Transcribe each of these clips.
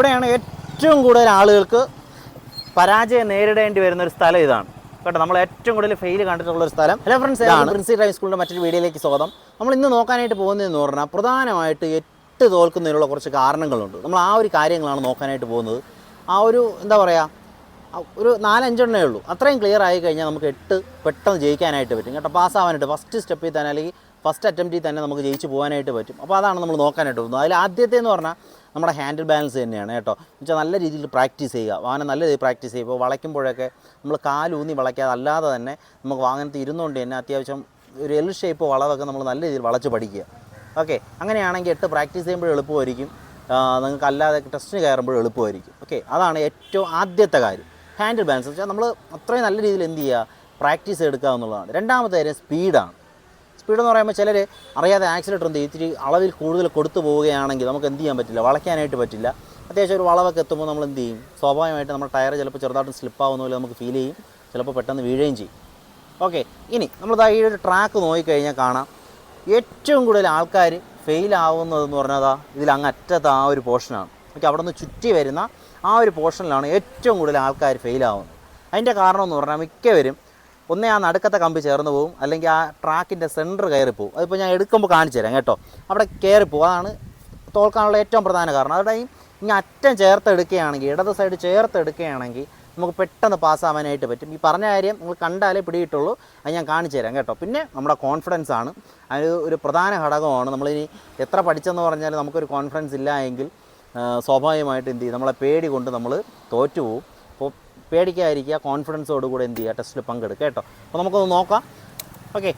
ഇവിടെയാണ് ഏറ്റവും കൂടുതൽ ആളുകൾക്ക് പരാജയം നേരിടേണ്ടി വരുന്ന ഒരു സ്ഥലം ഇതാണ്. കേട്ടോ നമ്മൾ ഏറ്റവും കൂടുതൽ ഫെയിൽ കണ്ടിട്ടുള്ള ഒരു സ്ഥലം. ഹലോ ഫ്രണ്ട്സ് ഇതാണ്. പ്രിൻസി ഡ്രൈവിംഗ് സ്കൂളിന്റെ മറ്റൊരു വീഡിയോയിലേക്ക് സ്വാഗതം. നമ്മൾ ഇന്ന് നോക്കാനായിട്ട് പോകുന്നതെന്ന് പറഞ്ഞാൽ പ്രധാനമായിട്ട് എട്ട് തോൽക്കുന്നതിനുള്ള കുറച്ച് കാരണങ്ങളുണ്ട്. നമ്മൾ ആ ഒരു കാര്യങ്ങളാണ് നോക്കാനായിട്ട് പോകുന്നത്. ആ ഒരു എന്താ പറയുക ഒരു നാലഞ്ചെണ്ണേ ഉള്ളൂ. അത്രയും ക്ലിയർ ആയി കഴിഞ്ഞാൽ നമുക്ക് എട്ട് പെട്ടെന്ന് ജയിക്കാനായിട്ട് പറ്റും. കേട്ടോ പാസ്സാവാനായിട്ട് ഫസ്റ്റ് സ്റ്റെപ്പിൽ തന്നെ അല്ലെങ്കിൽ ഫസ്റ്റ് അറ്റംപ്റ്റിൽ തന്നെ നമുക്ക് ജയിച്ച് പോകാനായിട്ട് പറ്റും. അപ്പോൾ അതാണ് നമ്മൾ നോക്കാനായിട്ട് പോകുന്നത്. അതിൽ ആദ്യത്തെ എന്ന് പറഞ്ഞാൽ നമ്മുടെ ഹാൻഡിൽ ബാലൻസ് തന്നെയാണ് കേട്ടോ. എന്നുവെച്ചാൽ നല്ല രീതിയിൽ പ്രാക്ടീസ് ചെയ്യുക. വാഹനം നല്ല രീതിയിൽ പ്രാക്ടീസ് ചെയ്യുക. ഇപ്പോൾ വളയ്ക്കുമ്പോഴൊക്കെ നമ്മൾ കാലൂന്നി വളയ്ക്കാതെ അല്ലാതെ തന്നെ നമുക്ക് വാഹനത്തിൽ ഇരുന്നുകൊണ്ട് തന്നെ അത്യാവശ്യം ഒരു എൽ ഷേപ്പ് വളവൊക്കെ നമ്മൾ നല്ല രീതിയിൽ വളച്ച് പഠിക്കുക. ഓക്കെ അങ്ങനെയാണെങ്കിൽ എട്ട് പ്രാക്ടീസ് ചെയ്യുമ്പോൾ എളുപ്പമായിരിക്കും. നിങ്ങൾക്ക് അല്ലാതെ ടെസ്റ്റിന് കയറുമ്പോൾ എളുപ്പമായിരിക്കും. ഓക്കെ അതാണ് ഏറ്റവും ആദ്യത്തെ കാര്യം. ഹാൻഡിൽ ബാലൻസ് വെച്ചാൽ നമ്മൾ അത്രയും നല്ല രീതിയിൽ എന്ത് ചെയ്യുക? പ്രാക്ടീസ് എടുക്കുക എന്നുള്ളതാണ്. രണ്ടാമത്തെ കാര്യം സ്പീഡാണ് സ്പീഡ് എന്ന് പറയുമ്പോൾ ചിലർ അറിയാതെ ആക്സിലേറ്റർ എന്ത് ഇത്തിരി അളവിൽ കൂടുതൽ കൊടുത്തു പോവുകയാണെങ്കിൽ നമുക്ക് എന്ത് ചെയ്യാൻ പറ്റില്ല? വളയ്ക്കാനായിട്ട് പറ്റില്ല. അത്യാവശ്യം ഒരു വളവൊക്കെ എത്തുമ്പോൾ നമ്മൾ എന്ത് ചെയ്യും? സ്വാഭാവികമായിട്ട് നമ്മുടെ ടയർ ചിലപ്പോൾ ചെറുതായിട്ട് സ്ലിപ്പാവുന്ന പോലെ നമുക്ക് ഫീൽ ചെയ്യും. ചിലപ്പോൾ പെട്ടെന്ന് വീഴുകയും ചെയ്യും. ഓക്കെ ഇനി നമ്മൾ ഈ ഒരു ട്രാക്ക് നോക്കിക്കഴിഞ്ഞാൽ കാണാം. ഏറ്റവും കൂടുതൽ ആൾക്കാർ ഫെയിൽ ആവുന്നതെന്ന് പറഞ്ഞാൽ ഇതിൽ അങ്ങ് അറ്റത്ത് ആ ഒരു പോർഷനാണ് ഓക്കെ അവിടെ നിന്ന് ചുറ്റി വരുന്ന ആ ഒരു പോർഷനിലാണ് ഏറ്റവും കൂടുതൽ ആൾക്കാർ ഫെയിൽ ആവുന്നത്. അതിന്റെ കാരണം എന്ന് പറഞ്ഞാൽ മിക്കവരും ഒന്നേ ആ നടുക്കത്തെ കമ്പി ചേർന്ന് പോകും അല്ലെങ്കിൽ ആ ട്രാക്കിന്റെ സെന്റർ കയറി പോകും അതിപ്പോൾ ഞാൻ എടുക്കുമ്പോൾ കാണിച്ചു തരാം കേട്ടോ. അവിടെ കയറി പോകും അതാണ് തോൽക്കാനുള്ള ഏറ്റവും പ്രധാന കാരണം. അവിടെ ഈ അറ്റം ചേർത്തെടുക്കുകയാണെങ്കിൽ ഇടത് സൈഡ് ചേർത്തെടുക്കുകയാണെങ്കിൽ നമുക്ക് പെട്ടെന്ന് പാസ്സാവാനായിട്ട് പറ്റും. ഈ പറഞ്ഞ കാര്യം നിങ്ങൾ കണ്ടാലേ പിടിയിട്ടുള്ളൂ. അത് ഞാൻ കാണിച്ചു തരാം കേട്ടോ. പിന്നെ നമ്മുടെ കോൺഫിഡൻസ് ആണ്. അത് ഒരു പ്രധാന ഘടകമാണ്. നമ്മളിനി എത്ര പഠിച്ചെന്ന് പറഞ്ഞാൽ നമുക്കൊരു കോൺഫിഡൻസ് ഇല്ല എങ്കിൽ സ്വാഭാവികമായിട്ട് എന്ത് ചെയ്യും? നമ്മളെ പേടി കൊണ്ട് നമ്മൾ തോറ്റു പോകും അപ്പോൾ പേടിക്കാതിരിക്കുക കോൺഫിഡൻസോടുകൂടി എന്ത് ചെയ്യുക ടെസ്റ്റിൽ പങ്കെടുക്കുക കേട്ടോ. അപ്പോൾ നമുക്കൊന്ന് നോക്കാം. ഓക്കെ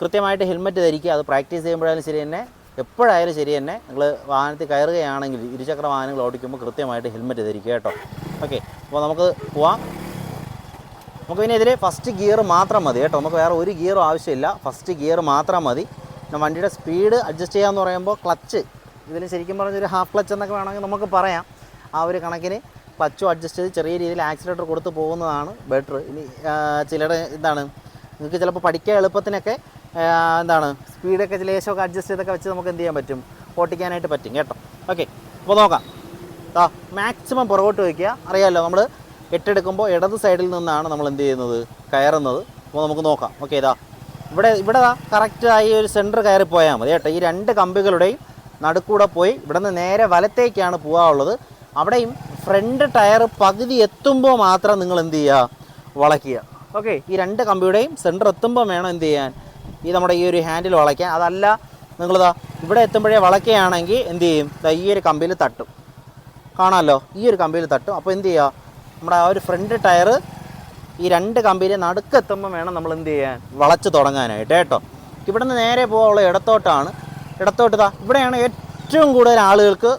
കൃത്യമായിട്ട് ഹെൽമെറ്റ് ധരിക്കുക അത് പ്രാക്ടീസ് ചെയ്യുമ്പോഴായാലും ശരി തന്നെ. എപ്പോഴായാലും ശരി തന്നെ. നിങ്ങൾ വാഹനത്തിൽ കയറുകയാണെങ്കിൽ ഇരുചക്ര വാഹനങ്ങൾ ഓടിക്കുമ്പോൾ കൃത്യമായിട്ട് ഹെൽമെറ്റ് ധരിക്കുക കേട്ടോ. ഓക്കെ അപ്പോൾ നമുക്ക് പോവാം. നമുക്ക് പിന്നെ ഇതിൽ ഫസ്റ്റ് ഗിയർ മാത്രം മതി കേട്ടോ. നമുക്ക് വേറെ ഒരു ഗിയറും ആവശ്യമില്ല. ഫസ്റ്റ് ഗിയർ മാത്രം മതി. പിന്നെ വണ്ടിയുടെ സ്പീഡ് അഡ്ജസ്റ്റ് ചെയ്യാമെന്ന് പറയുമ്പോൾ ക്ലച്ച് ഇതിൽ ശരിക്കും പറഞ്ഞൊരു ഹാഫ് ക്ലച്ച് എന്നൊക്കെ വേണമെങ്കിൽ നമുക്ക് പറയാം. ആ ഒരു കണക്കിന്. ക്ലച്ചും അഡ്ജസ്റ്റ് ചെയ്ത് ചെറിയ രീതിയിൽ ആക്സിലേറ്റർ കൊടുത്ത് പോകുന്നതാണ് ബെറ്റർ ഇനി ചിലരുടെ എന്താണ് നിങ്ങൾക്ക് ചിലപ്പോൾ പഠിക്കാൻ എളുപ്പത്തിനൊക്കെ എന്താണ് സ്പീഡൊക്കെ ലേശമൊക്കെ അഡ്ജസ്റ്റ് ചെയ്തൊക്കെ വെച്ച് നമുക്ക് എന്ത് ചെയ്യാൻ പറ്റും? ഓട്ടിക്കാനായിട്ട് പറ്റും കേട്ടോ? ഓക്കെ അപ്പോൾ നോക്കാം. ആ മാക്സിമം പുറകോട്ട് വയ്ക്കുക. അറിയാമല്ലോ നമ്മൾ എട്ടെടുക്കുമ്പോൾ ഇടത് സൈഡിൽ നിന്നാണ് നമ്മൾ എന്ത് ചെയ്യുന്നത്? കയറുന്നത്. അപ്പോൾ നമുക്ക് നോക്കാം. ഓക്കെ ഇതാ ഇവിടെ ഇവിടെ കറക്റ്റായി ഒരു സെന്റർ കയറി പോയാൽ മതി കേട്ടോ. ഈ രണ്ട് കമ്പികളുടെയും നടുക്കൂടെ പോയി ഇവിടെ നിന്ന് നേരെ വലത്തേക്കാണ് പോകാനുള്ളത് അവിടെയും ഫ്രണ്ട് ടയർ പകുതി എത്തുമ്പോൾ മാത്രം നിങ്ങൾ എന്ത് ചെയ്യുക വളയ്ക്കുക. ഓക്കെ? ഈ രണ്ട് കമ്പിയുടെയും സെന്റർ എത്തുമ്പോൾ വേണം എന്ത് ചെയ്യാൻ? ഈ നമ്മുടെ ഈ ഒരു ഹാൻഡിൽ വളയ്ക്കാൻ. അതല്ല നിങ്ങളിതാ ഇവിടെ എത്തുമ്പോഴേ വളയ്ക്കുകയാണെങ്കിൽ എന്ത് ചെയ്യും? ഈ ഒരു കമ്പിയിൽ തട്ടും. കാണാമല്ലോ? ഈ ഒരു കമ്പിയിൽ തട്ടും. അപ്പോൾ എന്ത് ചെയ്യുക നമ്മുടെ ആ ഒരു ഫ്രണ്ട് ടയർ ഈ രണ്ട് കമ്പിയിൽ നടുക്കെത്തുമ്പോൾ വേണം നമ്മൾ എന്ത് ചെയ്യാൻ? വളച്ച് തുടങ്ങാനായിട്ട് കേട്ടോ? ഇവിടുന്ന് നേരെ പോകാനുള്ള ഇടത്തോട്ടാണ്. ഇടത്തോട്ട് ഇതാ ഇവിടെയാണ് ഏറ്റവും കൂടുതൽ ആളുകൾക്ക്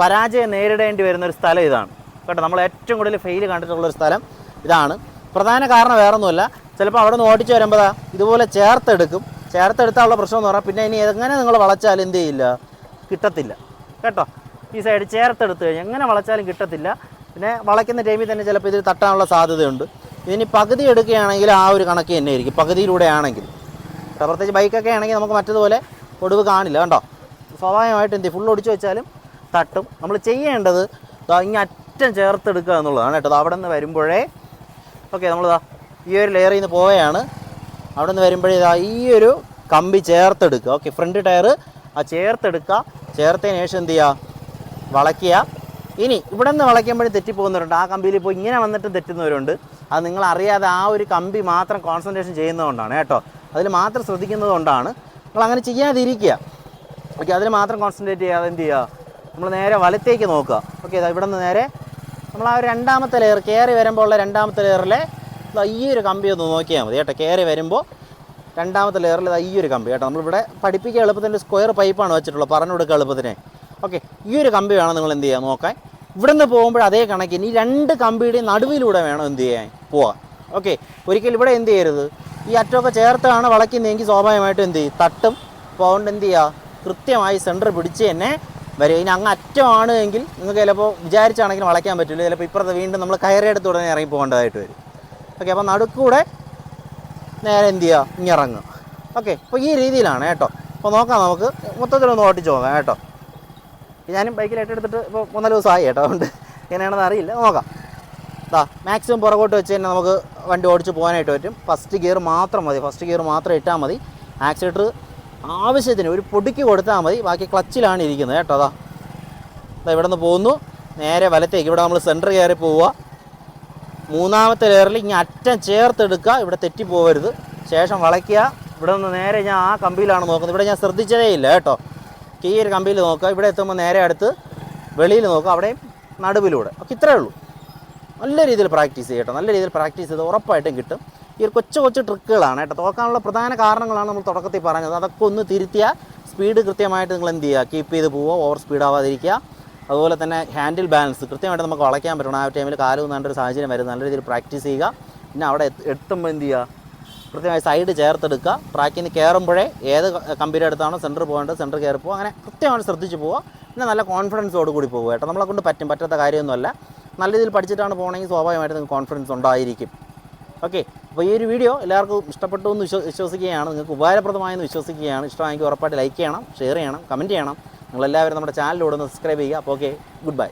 പരാജയം നേരിടേണ്ടി വരുന്ന ഒരു സ്ഥലം ഇതാണ്. കേട്ടോ നമ്മൾ ഏറ്റവും കൂടുതൽ ഫെയിൽ കണ്ടിട്ടുള്ള ഒരു സ്ഥലം ഇതാണ്. പ്രധാന കാരണം വേറൊന്നുമല്ല. ചിലപ്പോൾ അവിടെ നിന്ന് ഓടിച്ചു വരുമ്പോൾ ഇതുപോലെ ചേർത്തെടുക്കും. ചേർത്തെടുത്താനുള്ള പ്രശ്നം എന്ന് പറഞ്ഞാൽ പിന്നെ ഇനി എങ്ങനെ നിങ്ങൾ വളച്ചാലും എന്ത് ചെയ്യില്ല? കിട്ടത്തില്ല. കേട്ടോ ഈ സൈഡ് ചേർത്തെടുത്ത് കഴിഞ്ഞാൽ എങ്ങനെ വളച്ചാലും കിട്ടത്തില്ല. പിന്നെ വളയ്ക്കുന്ന ടൈമിൽ തന്നെ ചിലപ്പോൾ ഇതിൽ തട്ടാനുള്ള സാധ്യതയുണ്ട്. ഇനി പകുതി എടുക്കുകയാണെങ്കിൽ ആ ഒരു കണക്ക് തന്നെ ആയിരിക്കും പകുതിയിലൂടെ ആണെങ്കിൽ. പ്രത്യേകിച്ച് ബൈക്കൊക്കെ ആണെങ്കിൽ നമുക്ക് മറ്റതുപോലെ ഒടിവ് കാണില്ല. കണ്ടോ? സ്വാഭാവികമായിട്ട് എന്ത് ഫുൾ ഒടിച്ചു വെച്ചാലും തട്ടും. നമ്മൾ ചെയ്യേണ്ടത് ഇങ്ങനെ അറ്റം ചേർത്തെടുക്കുക എന്നുള്ളതാണ് കേട്ടോ. അവിടെ നിന്ന് വരുമ്പോഴേ ഓക്കെ നമ്മളിതാ ഈ ഒരു ലെയറിൽ നിന്ന് പോവുകയാണ്. അവിടെ നിന്ന് വരുമ്പോഴേ ഇതാ ഈ ഒരു കമ്പി ചേർത്തെടുക്കുക. ഓക്കെ ഫ്രണ്ട് ടയർ ആ ചേർത്തെടുക്കുക. ചേർത്തതിന് ശേഷം എന്ത് ചെയ്യുക? വളയ്ക്കുക. ഇനി ഇവിടെ നിന്ന് വളയ്ക്കുമ്പോഴും തെറ്റിപ്പോകുന്നവരുണ്ട്. ആ കമ്പിയിൽ ഇപ്പോൾ ഇങ്ങനെ വന്നിട്ട് തെറ്റുന്നവരുണ്ട്. അത് നിങ്ങൾ അറിയാതെ ആ ഒരു കമ്പി മാത്രം കോൺസെൻട്രേഷൻ ചെയ്യുന്നതുകൊണ്ടാണ് കേട്ടോ. അതിൽ മാത്രം ശ്രദ്ധിക്കുന്നത് കൊണ്ടാണ് നിങ്ങൾ അങ്ങനെ ചെയ്യാതിരിക്കുക. ഓക്കെ അതിൽ മാത്രം കോൺസെൻട്രേറ്റ് ചെയ്യാതെ എന്ത് ചെയ്യുക? നമ്മൾ നേരെ വലത്തേക്ക് നോക്കുക. ഓക്കെ ഇവിടെ നിന്ന് നേരെ നമ്മൾ ആ ഒരു രണ്ടാമത്തെ ലെയർ കയറി വരുമ്പോൾ ഉള്ള രണ്ടാമത്തെ ലെയറിലെ ഈ ഒരു കമ്പി ഒന്ന് നോക്കിയാൽ മതി കേട്ടോ. കയറി വരുമ്പോൾ രണ്ടാമത്തെ ലെയറിൽ ഈ ഒരു കമ്പി കേട്ടോ. നമ്മളിവിടെ പഠിപ്പിക്കുക എളുപ്പത്തിന്റെ സ്ക്വയർ പൈപ്പാണ് വെച്ചിട്ടുള്ളത്. പറഞ്ഞു കൊടുക്കുക എളുപ്പത്തിന്. ഓക്കെ ഈ ഒരു കമ്പി വേണം നിങ്ങൾ എന്ത് ചെയ്യുക നോക്കാൻ. ഇവിടെ നിന്ന് പോകുമ്പോൾ അതേ കണക്കിന് ഈ രണ്ട് കമ്പിയുടെയും നടുവിലൂടെ വേണം എന്ത് ചെയ്യാൻ പോവാൻ. ഓക്കെ ഒരിക്കലും ഇവിടെ എന്ത് ചെയ്യരുത്? ഈ അറ്റമൊക്കെ ചേർത്താണ് വളയ്ക്കുന്നതെങ്കിൽ സ്വാഭാവികമായിട്ടും എന്ത് ചെയ്യും? തട്ടും. അപ്പോൾ അതുകൊണ്ട് എന്ത് ചെയ്യുക? കൃത്യമായി സെന്റർ പിടിച്ച് തന്നെ വരും. ഇനി അങ്ങ് അറ്റമാണ് എങ്കിൽ നിങ്ങൾക്ക് ചിലപ്പോൾ വിചാരിച്ചാണെങ്കിൽ വളയ്ക്കാൻ പറ്റില്ല. ചിലപ്പോൾ ഇപ്പുറത്ത് വീണ്ടും നമ്മൾ കയറിയെടുത്ത് ഉടനെ ഇറങ്ങി പോകേണ്ടതായിട്ട് വരും. ഓക്കെ അപ്പോൾ നടുക്കൂടെ നേരെ എന്ത് ചെയ്യുക? ഇങ്ങിറങ്ങുക ഓക്കെ അപ്പോൾ ഈ രീതിയിലാണ് കേട്ടോ. അപ്പോൾ നോക്കാം നമുക്ക്. മൊത്തത്തിലൊന്ന് ഓട്ടിച്ച് നോക്കാം കേട്ടോ. ഞാനും ബൈക്കിൽ ഏറ്റെടുത്തിട്ട് ഇപ്പോൾ മൂന്നാൽ ദിവസമായി കേട്ടോ. അതുകൊണ്ട് എങ്ങനെയാണെന്ന് അറിയില്ല. നോക്കാം. ദാ മാക്സിമം പുറകോട്ട് വെച്ച് തന്നെ നമുക്ക് വണ്ടി ഓടിച്ച് പോകാനായിട്ട് പറ്റും. ഫസ്റ്റ് ഗിയർ മാത്രം മതി. ഫസ്റ്റ് ഗിയർ മാത്രം ഇട്ടാൽ മതി. ആക്സിലേറ്റർ ആവശ്യത്തിന് ഒരു പൊടിക്ക് കൊടുത്താൽ മതി. ബാക്കി ക്ലച്ചിലാണ് ഇരിക്കുന്നത് കേട്ടോ അതാ. ദാ ഇവിടെ നിന്ന് പോകുന്നു. നേരെ വലത്തേക്ക് ഇവിടെ നമ്മൾ സെന്റർ കയറി പോവുക. മൂന്നാമത്തെ ലെയറിൽ ഇങ്ങനെ അറ്റം ചേർത്തെടുക്കുക. ഇവിടെ തെറ്റി പോകരുത് ശേഷം വളയ്ക്കുക. ഇവിടെ നിന്ന് നേരെ ഞാൻ ആ കമ്പിയിലാണ് നോക്കുന്നത്. ഇവിടെ ഞാൻ ശ്രദ്ധിച്ചതേ ഇല്ല കേട്ടോ. ഈ ഒരു കമ്പിയിൽ നോക്കുക. ഇവിടെ എത്തുമ്പോൾ നേരെ അടുത്ത് വെളിയിൽ നോക്കുക. അവിടെയും നടുവിലൂടെ. ഒക്കെ ഇത്രയേ ഉള്ളൂ. നല്ല രീതിയിൽ പ്രാക്ടീസ് ചെയ്യട്ടോ നല്ല രീതിയിൽ പ്രാക്ടീസ് ചെയ്ത് ഉറപ്പായിട്ടും കിട്ടും. ഈ ഒരു കൊച്ചു കൊച്ചു ട്രിക്കുകളാണ് കേട്ടോ. തോക്കാനുള്ള പ്രധാന കാരണങ്ങളാണ് നമ്മൾ തുടക്കത്തിൽ പറഞ്ഞത്. അതൊക്കെ ഒന്ന് തിരുത്തിയാൽ സ്പീഡ് കൃത്യമായിട്ട് നിങ്ങൾ എന്ത് ചെയ്യുക? കീപ്പ് ചെയ്ത് പോവുക ഓവർ സ്പീഡ് ആവാതിരിക്കുക. അതുപോലെ തന്നെ ഹാൻഡിൽ ബാലൻസ് കൃത്യമായിട്ട് നമുക്ക് വളയ്ക്കാൻ പറ്റണം. ആ ടൈമിൽ കാലം ഊന്നേണ്ട ഒരു സാഹചര്യം വരും നല്ല രീതിയിൽ പ്രാക്ടീസ് ചെയ്യുക. പിന്നെ അവിടെ എത്ത് എത്തുമ്പോൾ എന്ത് ചെയ്യുക? കൃത്യമായി സൈഡ് ചേർത്തെടുക്കുക. ട്രാക്കിൽ നിന്ന് കയറുമ്പോഴേ ഏത് കമ്പിയുടെ അടുത്താണോ സെന്റർ പോകേണ്ടത് സെന്റർ കയറി പോകുക അങ്ങനെ കൃത്യമായിട്ട് ശ്രദ്ധിച്ച് പോവുക. പിന്നെ നല്ല കോൺഫിഡൻസോട് കൂടി പോകുക കേട്ടോ. നമ്മളെ കൊണ്ട് പറ്റും. പറ്റാത്ത കാര്യമൊന്നുമല്ല. നല്ല രീതിയിൽ പഠിച്ചിട്ടാണ് പോകണമെങ്കിൽ സ്വാഭാവികമായിട്ട് നിങ്ങൾക്ക് കോൺഫിഡൻസ് ഉണ്ടായിരിക്കും. ഓക്കെ അപ്പോൾ ഈ ഒരു വീഡിയോ എല്ലാവർക്കും ഇഷ്ടപ്പെട്ടു എന്ന് വിശ്വ വിശ്വസിക്കുകയാണ്. നിങ്ങൾക്ക് ഉപകാരപ്രദമായെന്ന് വിശ്വസിക്കുകയാണ്. ഇഷ്ടമായെങ്കിൽ ഉറപ്പായിട്ട് ലൈക്ക് ചെയ്യണം ഷെയർ ചെയ്യണം കമന്റ് ചെയ്യണം. നിങ്ങളെല്ലാവരും നമ്മുടെ ചാനലിലൂടെ ഒന്ന് സബ്സ്ക്രൈബ് ചെയ്യുക. അപ്പോൾ ഓക്കെ ഗുഡ് ബൈ